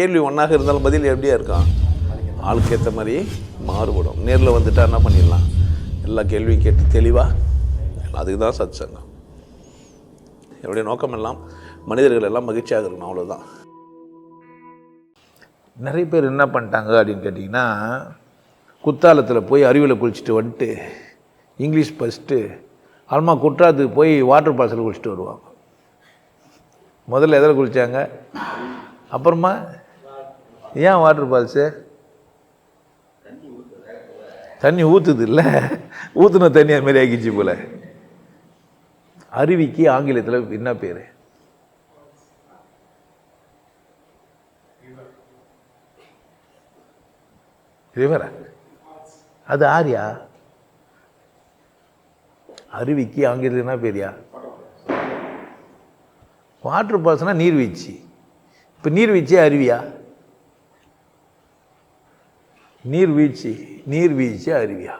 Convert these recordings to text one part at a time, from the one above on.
கேள்வி ஒன்றாக இருந்தாலும் பதில் எப்படியா இருக்கான் ஆளுக்கு ஏற்ற மாதிரி மாறுபடும். நேரில் வந்துட்டா என்ன பண்ணிடலாம்? எல்லா கேள்வியும் கேட்டு தெளிவாக அதுக்கு தான் சத் சங்கம் என்னுடைய நோக்கம் எல்லாம் மனிதர்கள் எல்லாம் மகிழ்ச்சியாக இருக்கணும் அவ்வளோதான் நிறைய பேர் என்ன பண்ணிட்டாங்க அப்படின்னு கேட்டிங்கன்னா குத்தாலத்தில் போய் அருவியில் குளிச்சுட்டு வந்துட்டு இங்கிலீஷ் ஃபஸ்ட்டு அல்மா குற்றாலத்துக்கு போய் வாட்டர் ஃபால்ஸில் குளிச்சுட்டு வருவாங்க. முதல்ல எதில் குளித்தாங்க அப்புறமா ஏன் வாட்டர் ஃபால்ஸு தண்ணி ஊற்றுது இல்லை. ஊற்றுன தண்ணி அது மாதிரி ஆக்கிச்சு போல. அருவிக்கு ஆங்கிலத்தில் என்ன பேர்? ரிவரா அது ஆரியா? அருவிக்கு ஆங்கிலத்தில் என்ன பேரியா? வாட்டர் ஃபால்ஸ்னா நீர்வீழ்ச்சி. இப்போ நீர்வீழ்ச்சியே அருவியா? நீர்வீழ்ச்சி நீர்வீழ்ச்சி அருவியா?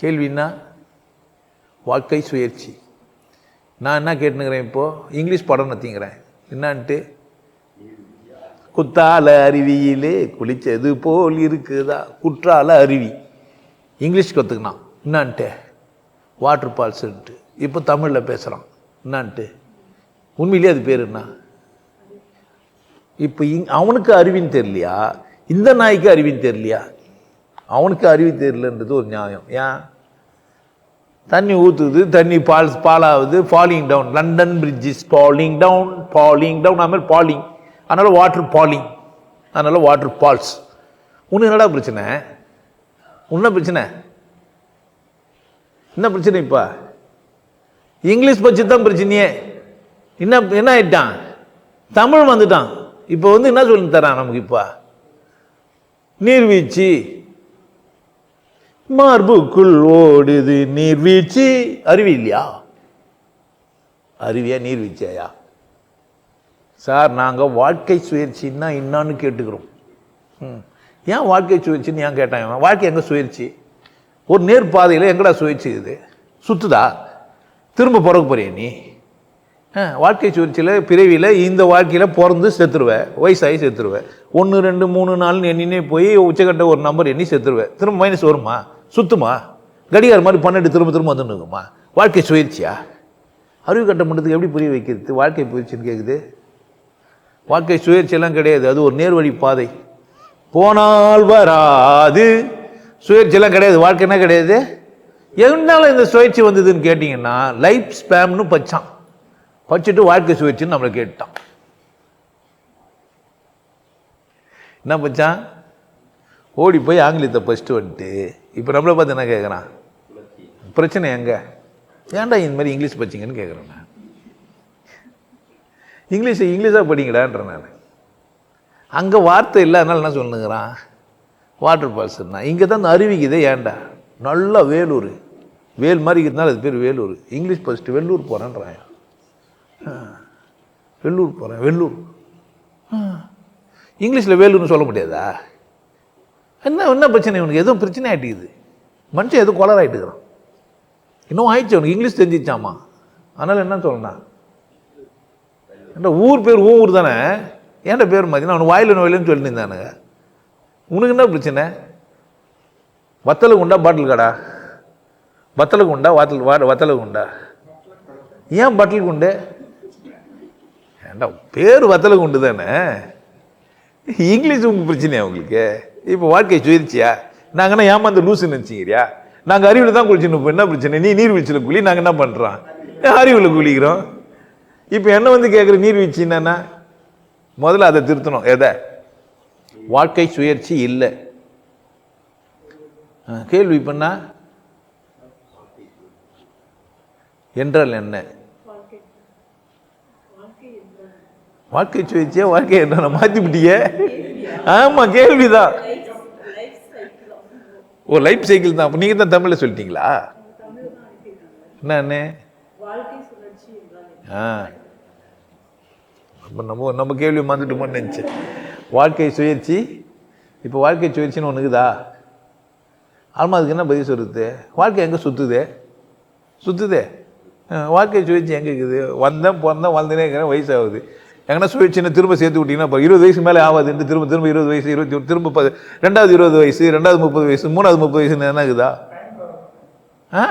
கேள்வின்னா வாழ்க்கை சுயற்சி நான் என்ன கேட்டுனுக்கிறேன் இப்போது இங்கிலீஷ் படம் நத்திங்கிறேன் என்னான்ட்டு? குத்தால அருவியிலே குளித்தது போல் இருக்குதா? குற்றால அருவி. இங்கிலீஷ் கற்றுக்கினான் என்னான்ட்டு? வாட்டர் ஃபால்ஸுன்ட்டு. இப்போ தமிழில் பேசுகிறான் என்னான்ட்டு? உண்மையிலே அது பேர் என்ன? இப்போ இங் அவனுக்கு அருவின்னு தெரியலையா? இந்த நாய்க்கு அறிவின் தெரியலையா? அவனுக்கு அறிவு தெரியலன்றது ஒரு நியாயம். ஏன்? தண்ணி ஊற்றுது தண்ணி பால் பாலாகுது falling down London bridge is falling down falling down அது மாதிரி ஃபாலிங் அதனால் வாட்டர் ஃபாலிங் அதனால் வாட்டர் ஃபால்ஸ் ஒன்று என்னடா பிரச்சனை? உன்ன பிரச்சனை? என்ன பிரச்சனை இப்போ? இங்கிலீஷ் பற்றி தான் பிரச்சனையே. என்ன என்ன ஆயிட்டான்? தமிழ் வந்துட்டான். இப்போ வந்து என்ன சொல்லி தரான் நமக்கு இப்போ? நீர்வீழ்ச்சி. மார்புக்குள் ஓடுது நீர்வீழ்ச்சி. அருவி இல்லையா? அருவியா நீர்வீழ்ச்சியா சார் நாங்கள் வாழ்க்கை சுயற்சின்னா என்னான்னு கேட்டுக்கிறோம். ம். ஏன் வாழ்க்கை சுயற்சின்னு ஏன் கேட்டாங்க? வாழ்க்கை எங்கே சுயற்சி ஒரு நேர் பாதையில் எங்கடா சுயற்சி இது? சுத்துதா? திரும்ப பிறகு போறிய நீ? வாழ்க்கை சுழற்சியில் பிறவியில் இந்த வாழ்க்கையில் பிறந்து செத்துருவேன் வயசாகி செத்துருவேன் ஒன்று ரெண்டு மூணு நாலுன்னு எண்ணினே போய் உச்சக்கட்ட ஒரு நம்பர் எண்ணி செத்துருவேன் திரும்ப மைனஸ் வருமா? சுத்துமா? கடிகார மாதிரி பன்னெண்டு திரும்ப திரும்ப வந்துருக்குமா வாழ்க்கை சுயற்சியா அறிவு கட்டம் மட்டத்துக்கு எப்படி புரிய வைக்கிறது? வாழ்க்கை புயற்சின்னு கேட்குது வாழ்க்கை சுயற்சியெல்லாம் கிடையாது அது ஒரு நேர்வழி பாதை. போனால் வராது. சுயற்சியெல்லாம் கிடையாது வாழ்க்கைன்னா கிடையாது. எதனால இந்த சுயற்சி வந்ததுன்னு கேட்டிங்கன்னா லைஃப் ஸ்பேம்னு பச்சான். படிச்சுட்டு வாழ்க்கை சுவைச்சுன்னு நம்மளை கேட்டான். என்ன பச்சான் ஓடி போய் ஆங்கிலத்தை ஃபஸ்ட்டு வந்துட்டு இப்போ நம்மளை பார்த்து என்ன கேட்குறான் பிரச்சனை எங்கே? ஏன்டா இந்த மாதிரி இங்கிலீஷ் படிச்சிங்கன்னு கேட்குறேன் நான். இங்கிலீஷ் இங்கிலீஷாக படிங்கடான்றேன் நான். அங்கே வார்த்தை இல்லை அதனால் என்ன சொல்லுங்கிறான்? வாட்டர் ஃபால்ஸ்னா இங்கே தான் இந்த அருவிக்குதே ஏன்டா? நல்லா வேலூர். வேல் மாதிரி இருக்கிறதுனால அது பேர் வேலூர். இங்கிலீஷ் ஃபஸ்ட்டு வெள்ளூர் போகிறேன்றான் வெள்ளூர் போகிறேன் வெள்ளூர். ஆ. இங்கிலீஷில் வேலூர்னு சொல்ல முடியாதா? என்ன என்ன பிரச்சனை இவனுக்கு? எதுவும் பிரச்சனை ஆகிட்டுக்குது மனுஷன் எதுவும் கொலர் ஆகிட்டுக்கிறான் இன்னும் ஆயிடுச்சு அவனுக்கு. இங்கிலீஷ் தெரிஞ்சிச்சாமா? அதனால் என்ன சொல்லணும் ஏன்டா ஊர் பேர் ஊர் ஊர் தானே? ஏன்டா பேர் மாதிரி அவனுக்கு வாயில் நோயிலன்னு சொல்லியிருந்தானுங்க உனக்கு என்ன பிரச்சனை? வத்தலை குண்டா பாட்டில் கடா? வத்தலை குண்டா வாத்தல் வா வத்தலை குண்டா? ஏன் பாட்டில் குண்டு? ஏண்டா பேர் வத்தலை கொண்டு தானே இங்கிலீஷ் உங்களுக்கு பிரச்சனையா உங்களுக்கு? இப்போ வாழ்க்கை சுயிருச்சியா? நாங்கன்னா ஏமாந்து லூசு நினச்சிக்கிறியா? நாங்கள் அறிவில் தான் குளிச்சுன்னு இப்போ என்ன பிரச்சனை? நீ நீர்வீழ்ச்சியில் குளி நாங்கள் என்ன பண்ணுறோம் அறிவில் குளிக்கிறோம்? இப்போ என்ன வந்து கேட்குற நீர்வீழ்ச்சி என்னன்னா? முதல்ல அதை திருத்தணும். எதை? வாழ்க்கை சுயற்சி இல்லை. கேள்வி பண்ணா என்றால் என்ன? வாழ்க்கை சுயற்சியா வாழ்க்கையை என்ன மாற்றி ஆமாம் கேள்வி கேள்விதான். ஓ லைஃப் சைக்கிள் தான். நீங்கள் தான் தமிழில் சொல்லிட்டீங்களா? என்னன்னு ஆ. இப்போ நம்ம நம்ம கேள்வி மறந்துட்டோமோன்னு நினச்சேன். வாழ்க்கை சுயற்சி இப்போ வாழ்க்கை சுயற்சின்னு ஒன்றுக்குதா ஆமாம் அதுக்கு என்ன பதில் சொல்லுது வாழ்க்கை எங்கே சுற்றுதே சுற்றுதே வாழ்க்கை சுயற்சி எங்கே இருக்குது? வந்தேன் பிறந்தேன் வளர்ந்துனே இருக்கிறேன் வயசாகுது. எங்கன்னா சுழற்சின்னு திரும்ப சேர்த்து விட்டீங்கன்னா இப்போ இருபது வயசு மேலே ஆகாதுன்ட்டு திரும்ப திரும்ப இருபது வயசு இருபத்தி ஒரு திரும்ப ப- ரெண்டாவது இருபது வயசு ரெண்டாவது முப்பது வயசு மூணாவது முப்பது வயசு என்ன இருக்குதா ஆ?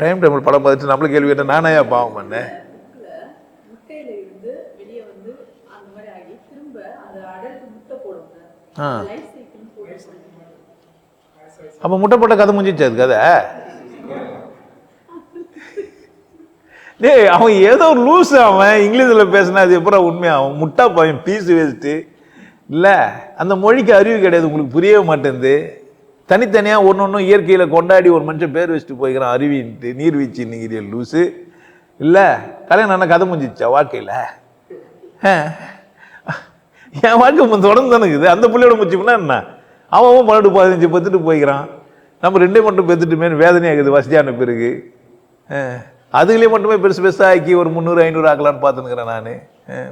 டைம் டேபிள் படம் பார்த்துட்டு நம்மளும் கேள்வி கேட்டால் நானே பாவம் பண்ணேன்? அப்போ முட்டை போட்ட கதை முடிஞ்சிச்சு அது கதை? டேய் அவன் ஏதோ லூஸ் அவன். இங்கிலீஷில் பேசினா அது எப்பறம் உண்மையாகும் அவன் முட்டா பையன் பீஸ் வேஸ்ட்டு இல்லை அந்த மொழிக்கு அறிவு கிடையாது உங்களுக்கு புரியவே மாட்டேங்குது. தனித்தனியாக ஒன்று ஒன்றும் இயற்கையில் கொண்டாடி ஒரு மனுஷன் பேர் வச்சுட்டு போய்க்கிறான் அருவின்ட்டு நீர்வீழ்ச்சி நீங்கிறிய லூஸு இல்லை கல்யாணம் என்ன கதை முடிஞ்சிச்சா வாழ்க்கையில்? என் வாழ்க்கை தொடர்ந்து தானே இருக்குது. அந்த பிள்ளையோட முடிச்சுப்புனா என்ன? அவன் அவன் பன்னெண்டு பதினஞ்சு பத்துட்டு போய்க்கிறான். நம்ம ரெண்டே மட்டும் பெற்றுட்டுமே வேதனையாகுது வசதியான பிறகு. அதுலேயே மட்டுமே பெருசு பெருசாக ஆக்கி ஒரு முந்நூறு ஐநூறு ஆக்கலான்னு பார்த்துனுக்குறேன் நான்.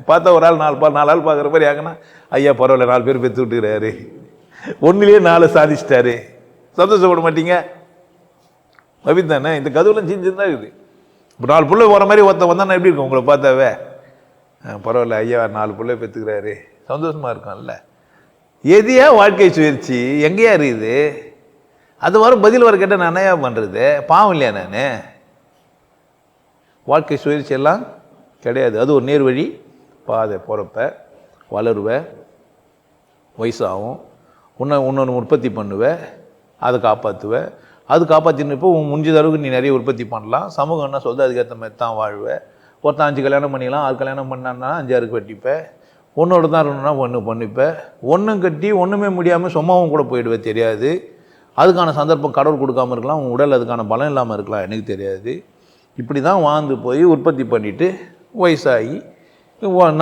பார்த்தா ஒரு ஆள் நாலு பா நாலு ஆள் பார்க்குற மாதிரி ஆகினா ஐயா பரவாயில்ல நாலு பேர் பெற்று விட்டுக்கிறாரு. ஒன்றுலேயே நாலு சாதிச்சிட்டாரு. சந்தோஷப்பட மாட்டீங்க. அபித் தானே இந்த கதவுலாம் செஞ்சுருந்தா இருக்குது இப்போ நாலு பிள்ளை போகிற மாதிரி ஒருத்தன் வந்தானே எப்படி இருக்கும் உங்களை பார்த்தாவே? பரவாயில்ல ஐயா நாலு பிள்ளை பெற்றுக்கிறாரு சந்தோஷமாக இருக்கும்ல எதையா வாழ்க்கை சுயற்சி எங்கேயா இருக்குது? அது வர பதில் வர கேட்டால் நான் என்னையா பண்ணுறது பாவம் இல்லையா நான்? வாழ்க்கை சுயற்சியெல்லாம் எல்லாம் கிடையாது. அது ஒரு நேர்வழி. பாதை போகிறப்ப வளருவ வயசாகும். உன்னை இன்னொன்று உற்பத்தி பண்ணுவ அதை காப்பாற்றுவேன் அது காப்பாற்றினப்போ உன் முடிஞ்ச அளவுக்கு நீ நிறைய உற்பத்தி பண்ணலாம். சமூகம் என்ன சொல்லுது? அதுக்கேற்ற மாதிரி தான் வாழ்வ. ஒருத்தன் அஞ்சு கல்யாணம் பண்ணிக்கலாம் ஆறு கல்யாணம் பண்ணான்னா அஞ்சாருக்கு கட்டிப்பேன் ஒன்றோட தான் இருக்கணும்னா ஒன்று பண்ணிப்பேன் ஒன்றும் கட்டி ஒன்றுமே முடியாமல் சும்மாவும் கூட போயிடுவேன் தெரியாது. அதுக்கான சந்தர்ப்பம் கடவுள் கொடுக்காம இருக்கலாம். உன் உடல் அதுக்கான பலம் இல்லாமல் இருக்கலாம் எனக்கு தெரியாது. இப்படி தான் வாழ்ந்து போய் உற்பத்தி பண்ணிவிட்டு வயசாகி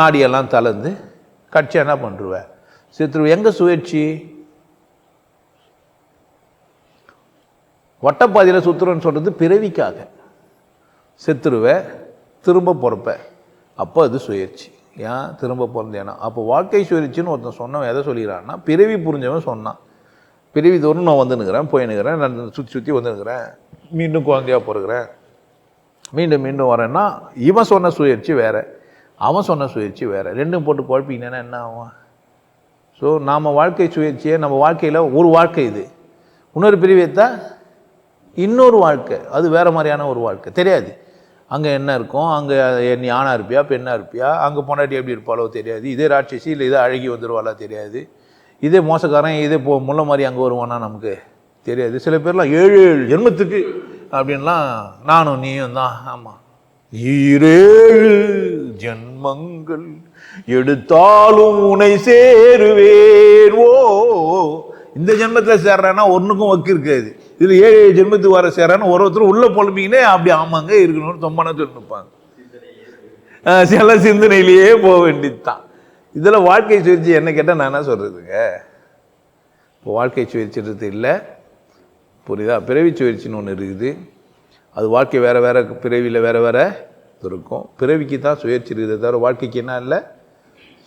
நாடியெல்லாம் தளர்ந்து கட்சி என்ன பண்ணுருவேன் சித்திரு எங்கே சுயேட்சி? வட்டப்பாதையில் சுற்றுறன்னு சொல்கிறது பிறவிக்காக. செத்துருவ திரும்ப பிறப்ப. அப்போ அது சுயேட்சி. ஏன் திரும்ப பிறந்தேனா அப்போ வாழ்க்கை சுயற்சின்னு ஒருத்தன் சொன்னவன் எதை சொல்லிடுறான்னா பிறவி புரிஞ்சவன் சொன்னான். பிறவி தோறும் நான் வந்துனுக்கிறேன் போயினுக்கிறேன் நான் சுற்றி சுற்றி வந்துனுக்கிறேன் மீண்டும் குழந்தையாக பிறகுறேன் மீண்டும் மீண்டும் வரேன்னா இவன் சொன்ன சுயற்சி வேறு அவன் சொன்ன சுயற்சி வேறு. ரெண்டும் போட்டு குழப்பிங்கன்னா என்ன ஆகும்? ஸோ நாம் வாழ்க்கை சுயற்சியை நம்ம வாழ்க்கையில் ஒரு வாழ்க்கை இது. இன்னொரு பிரிவைத்தா இன்னொரு வாழ்க்கை. அது வேறு மாதிரியான ஒரு வாழ்க்கை. தெரியாது. அங்கே என்ன இருக்கும்? அங்கே நீ ஆணாக இருப்பியா பெண்ணாக இருப்பியா? அங்கே பொண்டாட்டி எப்படி இருப்பாளோ தெரியாது. இதே ராட்சசி இல்லை இதே அழகி வந்துடுவாளா தெரியாது. இதே மோசக்காரன் இதே போ முள்ள மாதிரி அங்கே வருவானா நமக்கு தெரியாது. சில பேர்லாம் ஏழு ஏழு ஜென்மத்துக்கு அப்படின்லாம் நானும் நீயும் தான். ஆமாம் ஈரேழு ஜென்மங்கள் எடுத்தாலும் உனை சேருவேன். ஓ இந்த ஜென்மத்தில் சேர்றேன்னா ஒன்றுக்கும் ஒக்கு இருக்காது. இதில் ஏழு ஏழு ஜென்மத்துக்கு வர சேர்றான்னு ஒரு ஒருத்தர் உள்ள புலம்பிங்கன்னே அப்படி ஆமாங்க இருக்கணும்னு தொம்பான சொல்லிப்பாங்க சில சிந்தனையிலேயே போக வேண்டியதுதான். இதில் வாழ்க்கை சுழற்சி என்ன கேட்டால் நான் என்ன சொல்கிறதுங்க இப்போ வாழ்க்கை சுழற்சின்றது இல்லை. புரியுதா? பிறவி சுழற்சின்னு ஒன்று இருக்குது. அது வாழ்க்கை வேறு வேறு பிறவியில் வேறு வேறு இருக்கும். பிறவிக்கு தான் சுயற்சி இருக்குது தவிர வாழ்க்கைக்கு என்ன இல்லை?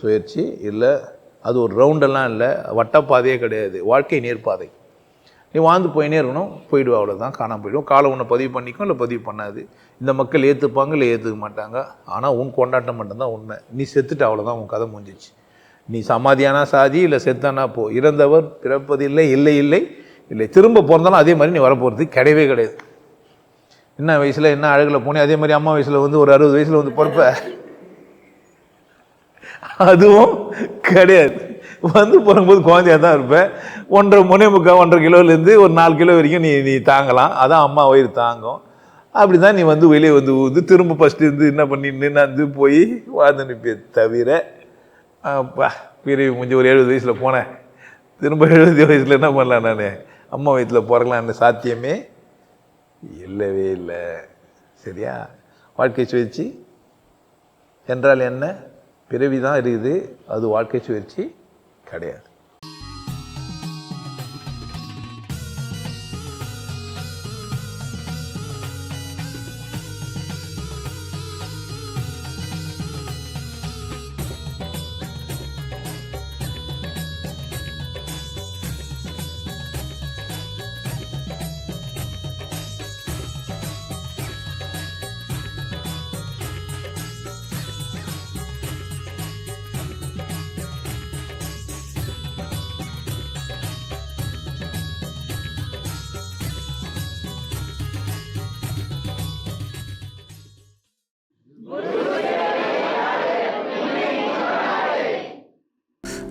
சுயற்சி இல்லை. அது ஒரு ரவுண்டெல்லாம் இல்லை. வட்டப்பாதையே கிடையாது. வாழ்க்கை நேர்பாதை. நீ வாழ்ந்து போயினே இருக்கணும். போயிடுவா அவ்வளோதான் காணாம போயிடும். காலம் ஒன்று பதிவு பண்ணிக்கும் இல்லை பதிவு பண்ணாது. இந்த மக்கள் ஏற்றுப்பாங்க இல்லை ஏற்றுக்க மாட்டாங்க. ஆனால் உன் கொண்டாட்டம் மட்டும்தான் உண்மை. நீ செத்துட்டு அவ்வளோதான் உன் கதை முடிஞ்சிச்சு. நீ சமாதியானா சாதி இல்லை செத்தானா போ. இறந்தவர் பிறப்பதில்லை இல்லை இல்லை இல்லை திரும்ப பிறந்தாலும் அதே மாதிரி நீ வரப்போகிறது கிடையவே கிடையாது. என்ன வயசில் என்ன அழகில் போனே அதே மாதிரி அம்மா வயசில் வந்து ஒரு அறுபது வயசில் வந்து பிறப்ப. அதுவும் கிடையாது. வந்து போகும்போது குழந்தையாக தான் இருப்பேன் ஒன்றரை முனை முக்கால் ஒன்றரை கிலோலேருந்து ஒரு நாலு கிலோ வரைக்கும் நீ நீ தாங்கலாம். அதான் அம்மா வயிறு தாங்கும். அப்படி தான் நீ வந்து வெளியே வந்து ஊந்து திரும்ப ஃபஸ்ட்டு இருந்து என்ன பண்ணி நின்னாந்து போய் வாழ்ந்து நிற்பிய தவிர அப்பா பிறவி முடிஞ்சு ஒரு எழுபது வயசில் போனேன். திரும்ப எழுபது வயசில் என்ன பண்ணலாம் நான்? அம்மா வயிற்றில் பிறக்கலான்னு சாத்தியமே இல்லவே இல்லை. சரியா? வாழ்க்கை சுழற்சி என்றால் என்ன? பிறவி தான் இருக்குது. அது வாழ்க்கை சுழற்சி கிடையாது.